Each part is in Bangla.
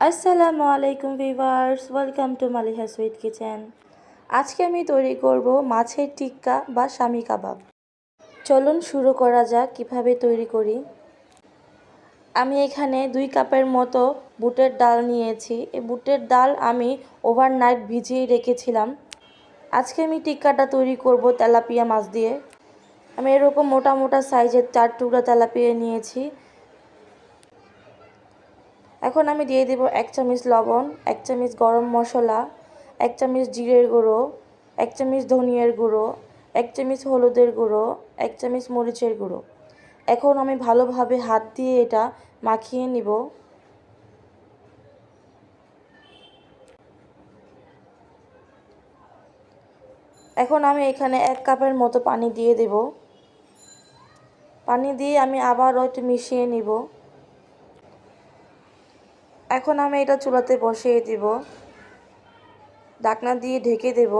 আসসালামু আলাইকুম viewers welcome to Maliha sweet kitchen. আজকে আমি তৈরি করব মাছের টিক্কা বা স্বামী কাবাব। চলুন শুরু করা যাক কীভাবে তৈরি করি। আমি এখানে দুই কাপের মতো বুটের ডাল নিয়েছি। এই বুটের ডাল আমি ওভারনাইট ভিজিয়ে রেখেছিলাম। আজকে আমি টিক্কাটা তৈরি করব তেলাপিয়া মাছ দিয়ে। আমি এরকম মোটা মোটা সাইজের চার টুকরা তেলাপিয়া নিয়েছি। এখন আমি দিয়ে দেব এক চামচ লবণ, এক চামচ গরম মশলা, এক চামচ জিরের গুঁড়ো, এক চামচ ধনিয়ার গুঁড়ো, এক চামচ হলুদের গুঁড়ো, এক চামচ মরিচের গুঁড়ো। এখন আমি ভালোভাবে হাত দিয়ে এটা মাখিয়ে নিব। এখন আমি এখানে এক কাপের মতো পানি দিয়ে দেব। পানি দিয়ে আমি আবারও একটু মিশিয়ে নিব। এখন আমি এটা চুলাতে বসিয়ে দিব। ঢাকনা দিয়ে ঢেকে দেব।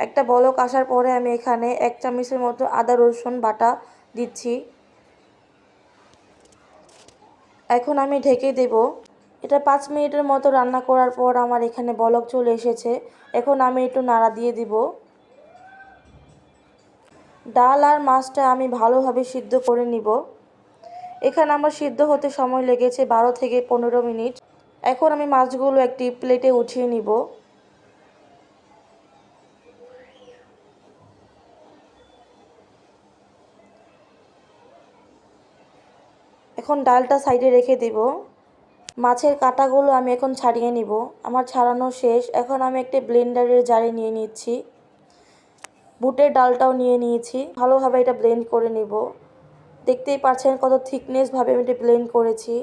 একটা বলক আসার পরে আমি এখানে এক চামচের মতো আদা, রসুন বাটা দিচ্ছি। এখন আমি ঢেকে দেব। এটা পাঁচ মিনিটের মতো রান্না করার পর আমার এখানে বলক চলে এসেছে। এখন আমি একটু নাড়া দিয়ে দিব। ডাল আর মাছটা আমি ভালোভাবে সিদ্ধ করে নিব। এখানে আমার সিদ্ধ হতে সময় লেগেছে বারো থেকে পনেরো মিনিট। এখন আমি মাছগুলো একটি প্লেটে উঠিয়ে নিব। এখন ডালটা সাইডে রেখে দিব। মাছের কাঁটাগুলো আমি এখন ছাড়িয়ে নিব। আমার ছাড়ানো শেষ। এখন আমি একটা ব্লেন্ডারের জারে নিয়ে নিচ্ছি। বুটের ডালটাও নিয়ে নিয়েছি। ভালোভাবে এটা ব্লেন্ড করে নিব। দেখতেই পাচ্ছেন কত থিকনেসভাবে আমি এটা ব্লেন্ড করেছি।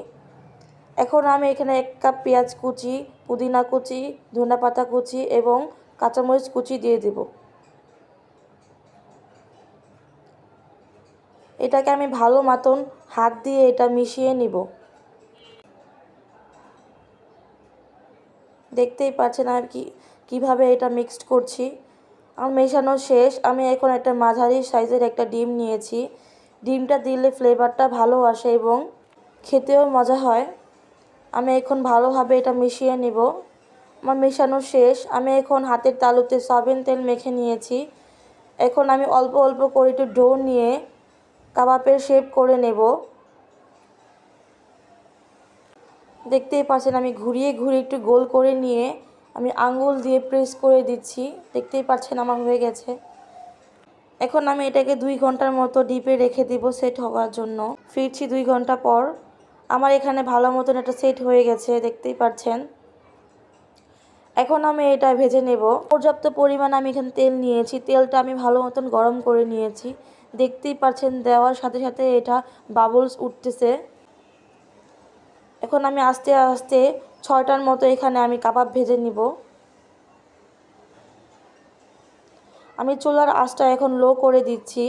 এখন আমি এখানে এক কাপ পেঁয়াজ কুচি, পুদিনা কুচি ধনা পাতা কুচি এবং কাঁচামরিচ কুচি দিয়ে দেব। এটাকে আমি ভালো মতন হাত দিয়ে এটা মিশিয়ে নিব। দেখতেই পাচ্ছেন আর কি, কীভাবে এটা মিক্সড করছি। আমার মেশানো শেষ, আমি এখন একটা মাঝারি সাইজের একটা ডিম নিয়েছি। ডিমটা দিলে ফ্লেভারটা ভালো আসে এবং খেতেও মজা হয়। আমি এখন ভালোভাবে এটা মিশিয়ে নিব। আমার মেশানো শেষ। আমি এখন হাতের তালুতে সয়াবিন তেল মেখে নিয়েছি। এখন আমি অল্প অল্প করে একটু ডো নিয়ে কাবাবের শেপ করে নেব। দেখতেই পাচ্ছেন আমি ঘুরিয়ে ঘুরিয়ে একটু গোল করে নিয়ে আমি আঙ্গুল দিয়ে প্রেস করে দিচ্ছি। দেখতেই পাচ্ছেন আমার হয়ে গেছে। এখন আমি এটাকে দুই ঘণ্টার মতো ডিপে রেখে দিব সেট হওয়ার জন্য। ফিরছি দুই ঘণ্টা পর। আমার এখানে ভালো মতন একটা সেট হয়ে গেছে, দেখতেই পাচ্ছেন। এখন আমি এটা ভেজে নেব। পর্যাপ্ত পরিমাণ আমি এখানে তেল নিয়েছি। তেলটা আমি ভালো মতন গরম করে নিয়েছি। দেখতেই পাচ্ছেন, দেওয়ার সাথে সাথে এটা বাবলস উঠতেছে। এখন আমি আস্তে আস্তে ছয়টার মতো এখানে আমি কাবাব ভেজে নিব। আমি চুলার আঁচটা এখন লো করে দিচ্ছি।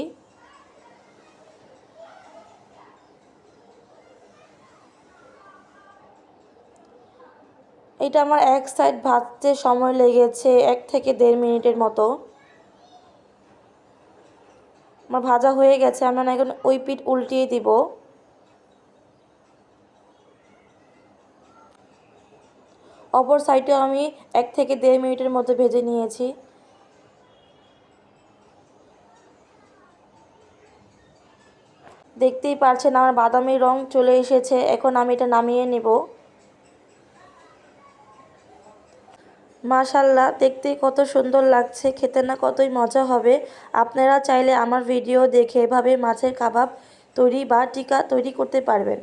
এটা আমার এক সাইড ভাজতে সময় লেগেছে এক থেকে দেড় মিনিটের মতো। আমার ভাজা হয়ে গেছে আমরা এখন ওই পিঠ উল্টিয়ে দিব। অপর সাইডে আমি এক থেকে দেড় মিনিটের মতো ভেজে নিয়েছি। দেখতেই পারছেন আমার বাদামি রং চলে এসেছে, এখন আমি এটা নামিয়ে নেব। মাশাল্লাহ দেখতে কত সুন্দর লাগছে, খেতে না কতই মজা হবে। আপনারা চাইলে আমার ভিডিও দেখে এভাবে মাছের কাবাব তৈরি বা টিকা তৈরি করতে পারবেন।